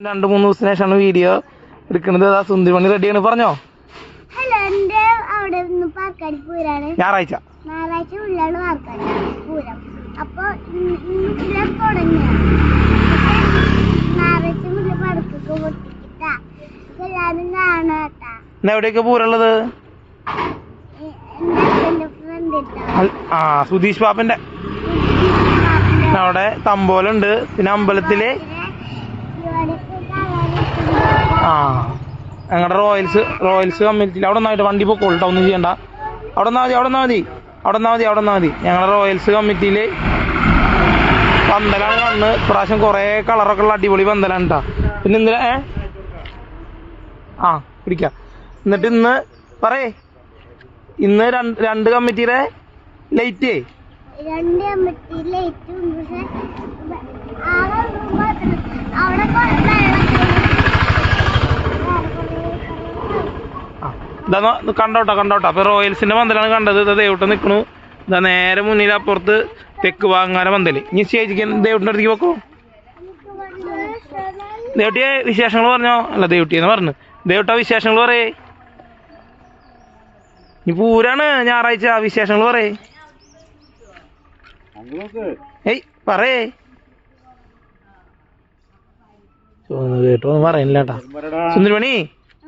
രണ്ട് മൂന്ന് ദിവസത്തിന് ശേഷമാണ് വീഡിയോ എടുക്കുന്നത്. അതാ സുന്ദരിമണി റെഡിയാണ് പറഞ്ഞോ? ഹലോ എന്റെ അവിടെ നിന്ന് പാർക്കാടി പൂരാണ്. ഞായറാഴ്ച. പാർക്കാടി പൂരം. അപ്പൊ തുടങ്ങിയ എവിടെയൊക്കെ പൂരമുള്ളത്? അൽ- ആ സുധീഷ് പാപ്പന്റെ അവിടെ തമ്പോലുണ്ട്. പിന്നെ അമ്പലത്തിൽ ആ ഞങ്ങളുടെ റോയൽസ് റോയൽസ് കമ്മിറ്റിയിൽ അവിടെ നിന്നായിട്ട് വണ്ടി പൊക്കോളട്ടോ ഒന്നും ചെയ്യണ്ട. അവിടെ നിന്നാ മതി അവിടെ നിന്നാ മതി. അവിടെ നിന്നാ മതി അവിടെ നിന്നാ മതി. ഞങ്ങളുടെ റോയൽസ് കമ്മിറ്റിയിൽ പന്തലാണ് കണ്ണ് ഇപ്രാവശ്യം കുറേ കളറൊക്കെ ഉള്ള അടിപൊളി പന്തലാണ് കേട്ടോ പിന്നെ ഇന്നലെ ഏ? ആ പിടിക്കാം. എന്നിട്ട് ഇന്ന് പറയേ. ഇന്ന് രണ്ട് രണ്ട് കമ്മിറ്റിയുടെ ലൈറ്റ് രണ്ട് കമ്മിറ്റി ലൈറ്റ് ഉണ്ട് പക്ഷെ ആകെ മാത്രം അവിടെ കുറെ നോ- കണ്ടോട്ടോ കണ്ടോട്ടോ. അപ്പോൾ റോയൽസിന്റെ പന്തലാണ് കണ്ടത്. ഇതാ ദേവിട്ട് നിൽക്കണു ഇതാ നേരെ മുന്നിൽ അപ്പുറത്ത് തെക്ക് വാങ്ങാന മന്തൽ ഇനി സ്റ്റേജിക്ക് ദേവിട്ടിന്റെ അടുത്തേക്ക് വെക്കോ ദേവട്ടിയെ വിശേഷങ്ങൾ പറഞ്ഞോ? അല്ല ദേവട്ടി എന്ന് പറഞ്ഞു. ദേവട്ട വിശേഷങ്ങൾ പറയേ. ഇനി പൂരാണ് ഞായറാഴ്ച. വിശേഷങ്ങൾ പറയേ. ഏയ് പറയേ. കേട്ടോ ഒന്നും പറയുന്നില്ല കേട്ടാ സുന്ദരമണി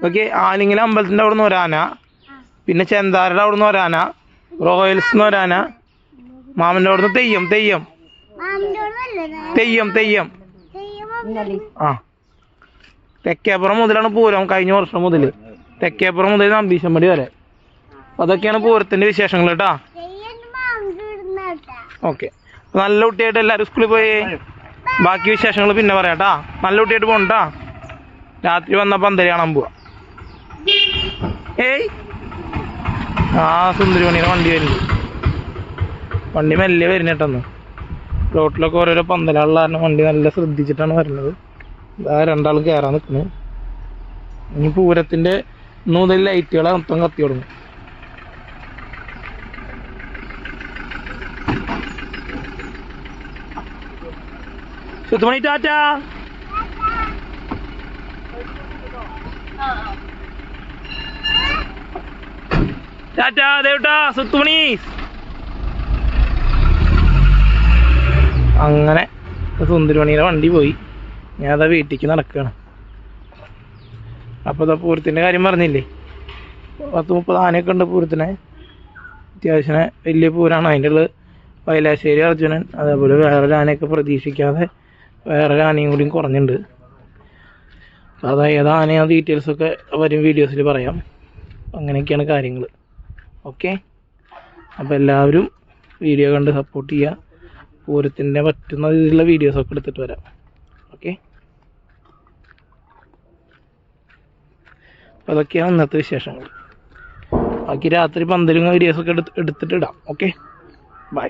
ഓക്കെ ആലിങ്ങൽ അമ്പലത്തിന്റെ അവിടെ നിന്ന് ഒരാന പിന്നെ ചെന്താരുടെ അവിടെ നിന്ന് ഒരാന റോയൽസ് ഒരാന മാമന്റെ അവിടെ നിന്ന് തെയ്യം തെയ്യം. തെയ്യം തെയ്യം. ആ. തെക്കേപ്പുറം മുതലാണ് പൂരം കഴിഞ്ഞ വർഷം മുതൽ തെക്കേപ്പുറം മുതൽ നമ്പീശമ്പടി വരെ. അതൊക്കെയാണ് പൂരത്തിന്റെ വിശേഷങ്ങൾ കേട്ടാ. ഓക്കെ. നല്ല കുട്ടിയായിട്ട് എല്ലാവരും സ്കൂളിൽ പോയി. ബാക്കി വിശേഷങ്ങൾ പിന്നെ പറയാട്ടാ നല്ല കുട്ടിയായിട്ട് പോകണ്ടാ രാത്രി വന്നപ്പോൾ അന്തരി കാണാൻ പോവാ. ഏയ്. ആ സുന്ദരിമണിയുടെ വണ്ടി വരുന്നുണ്ട് വണ്ടി മെല്ലെ വരുന്നേട്ടന്ന് റോട്ടിലൊക്കെ ഓരോരോ പന്തലുള്ള കാരണം വണ്ടി നല്ല ശ്രദ്ധിച്ചിട്ടാണ് വരുന്നത്. ഇതാ രണ്ടാൾ കയറാൻ നിൽക്കുന്നു. ഇനി പൂരത്തിന്റെ ഇന്ന് ലൈറ്റുകളെ മൊത്തം കത്തി തുടങ്ങും. സുത്തുമണി ടാറ്റ. ടാറ്റ ദേവട്ടാ സുത്തുമണി. അങ്ങനെ സുന്ദരമണിയുടെ വണ്ടി പോയി. ഞാൻ അതാ വീട്ടിലേക്ക് നടക്കുകയാണ് അപ്പോൾ ഇതാ പൂരത്തിന്റെ കാര്യം പറഞ്ഞില്ലേ? പത്ത് മുപ്പത് ആനയൊക്കെ ഉണ്ട് പൂരത്തിനെ. അത്യാവശ്യം വലിയ പൂരാണ്. അതിന്റെ ഉള്ളത് വയലാശ്ശേരി അർജുനൻ അതേപോലെ വേറൊരു ആനയൊക്കെ പ്രതീക്ഷിക്കാതെ വേറൊരു ആനയും കൂടിയും കുറഞ്ഞിട്ടുണ്ട് അത് ഏത് ആനയാ ഡീറ്റെയിൽസൊക്കെ വരും വീഡിയോസിൽ പറയാം. അങ്ങനെയൊക്കെയാണ് കാര്യങ്ങൾ ഓക്കെ? അപ്പോൾ എല്ലാവരും വീഡിയോ കണ്ട് സപ്പോർട്ട് ചെയ്യുക പൂരത്തിന്റെ പറ്റുന്ന രീതിയിലുള്ള വീഡിയോസൊക്കെ എടുത്തിട്ട് വരാം. ഓക്കെ? അപ്പോൾ അതൊക്കെയാണ് ഇന്നത്തെ വിശേഷങ്ങൾ. ബാക്കി രാത്രി പന്തലും വീഡിയോസൊക്കെ എടുത്ത് എടുത്തിട്ട് ഇടാം. ഓക്കെ? ബൈ